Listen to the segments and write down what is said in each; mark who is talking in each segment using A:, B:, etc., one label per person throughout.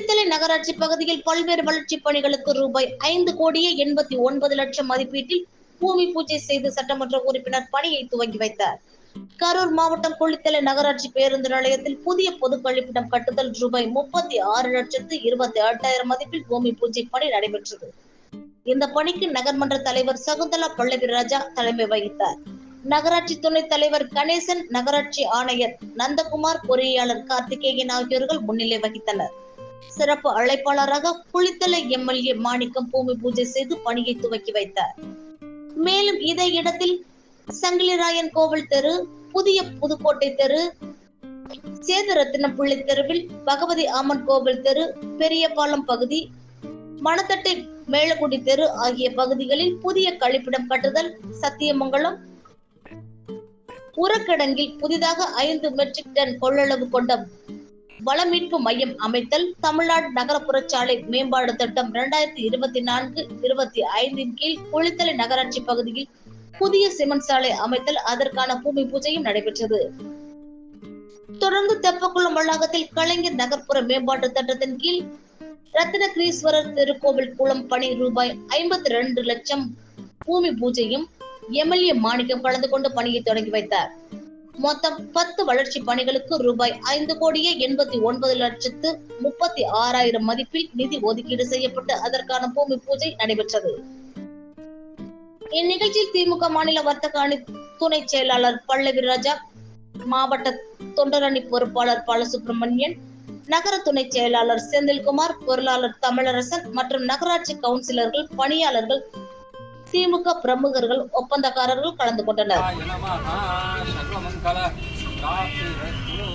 A: குளித்தலை நகராட்சி பகுதியில் பல்வேறு வளர்ச்சி பணிகளுக்கு ரூபாய் ஐந்து கோடியே எண்பத்தி ஒன்பது லட்சம் மதிப்பீட்டில் பூமி பூஜை செய்து சட்டமன்ற உறுப்பினர் பணியை துவங்கி வைத்தார். கரூர் மாவட்டம் குளித்தலை நகராட்சி பேருந்து நிலையத்தில் புதிய பொது கழிப்பிடம் கட்டுதல் ரூபாய் முப்பத்தி ஆறு லட்சத்து இருபத்தி எட்டாயிரம் மதிப்பில் பூமி பூஜை பணி நடைபெற்றது. இந்த பணிக்கு நகர்மன்ற தலைவர் சகுந்தலா பல்லவி ராஜா தலைமை வகித்தார். நகராட்சி துணைத் தலைவர் கணேசன் நகராட்சி ஆணையர் நந்தகுமார் பொறியாளர் கார்த்திகேயன் ஆகியோர்கள் முன்னிலை வகித்தனர். சிறப்பு அழைப்பாளராக குளித்தலை எம்எல்ஏ மாணிக்கம் பூமி பூஜை செய்து பணியை துவக்கி வைத்தார். மேலும் இதே இடத்தில் சங்கிலிராயன் கோவில் தெரு புதிய புதுக்கோட்டை தெரு சேதரத்தின பிள்ளை தெருவில் பகவதி அம்மன் கோவில் தெரு பெரியபாலம் பகுதி மணத்தட்டை மேலக்குடி தெரு ஆகிய பகுதிகளில் புதிய கழிப்பிடம் கட்டுதல் சத்தியமங்கலம் உரக்கிடங்கில் புதிதாக ஐந்து மெட்ரிக் டன் கொள்ளளவு கொண்ட வள மீட்பு மையம் அமைத்தல் தமிழ்நாடு நகரப்புற சாலை மேம்பாடு திட்டம் இரண்டாயிரத்தி இருபத்தி நான்கு இருபத்தி ஐந்தின் கீழ் குளித்தலை நகராட்சி பகுதியில் புதிய சிமெண்ட் சாலை அமைத்தல் அதற்கான பூமி பூஜையும் நடைபெற்றது. தொடர்ந்து தெப்பக்குளம் வளாகத்தில் கலைஞர் நகர்ப்புற மேம்பாட்டு திட்டத்தின் கீழ் ரத்னகிரீஸ்வரர் திருக்கோவில் குளம் பணி ரூபாய் ஐம்பத்தி ரெண்டு லட்சம் பூமி பூஜையும் எம்எல்ஏ மாணிக்கம் கலந்து கொண்டு பணியை தொடங்கி வைத்தார். மொத்தம் பத்து வளர்ச்சி பணிகளுக்கு ரூபாய் ஐந்து கோடியே எண்பத்தி ஒன்பது லட்சத்து முப்பத்தி ஆறாயிரம் மதிப்பில் நிதி ஒதுக்கீடு செய்யப்பட்டு அதற்கான பூமி பூஜை நடைபெற்றது. இந்நிகழ்ச்சியில் திமுக மாநில வர்த்தக அணி துணை செயலாளர் பல்லவி ராஜா மாவட்ட தொண்டரணி பொறுப்பாளர் பாலசுப்ரமணியன் நகர துணை செயலாளர் செந்தில்குமார் பொருளாளர் தமிழரசன் மற்றும் நகராட்சி கவுன்சிலர்கள் பணியாளர்கள் திமுக பிரமுகர்கள் ஒப்பந்தக்காரர்கள் கலந்து கொண்டனர்.
B: सर्वमङ्गल प्राप्तिरस्तु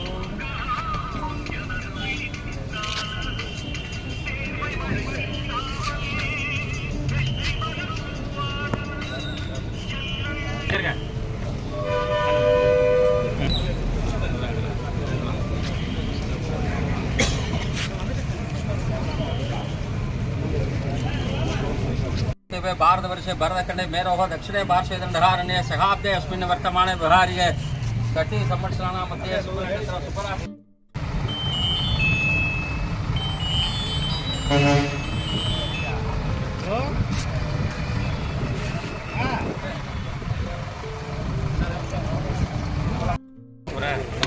B: देवे भारतवर्षे मेरोः दक्षिणे पार्श्वे दण्डकारण्ये सहाब्दे अस्मिन् वर्तमाने ಕಟ್ಟಿಗೆ ಸಂಬಂಧಿಸೋಣ ಮತ್ತೆ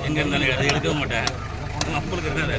C: எங்க இருந்தாலும் அதை எடுக்க மாட்டேன் அப்பளுக்கு இருக்காரு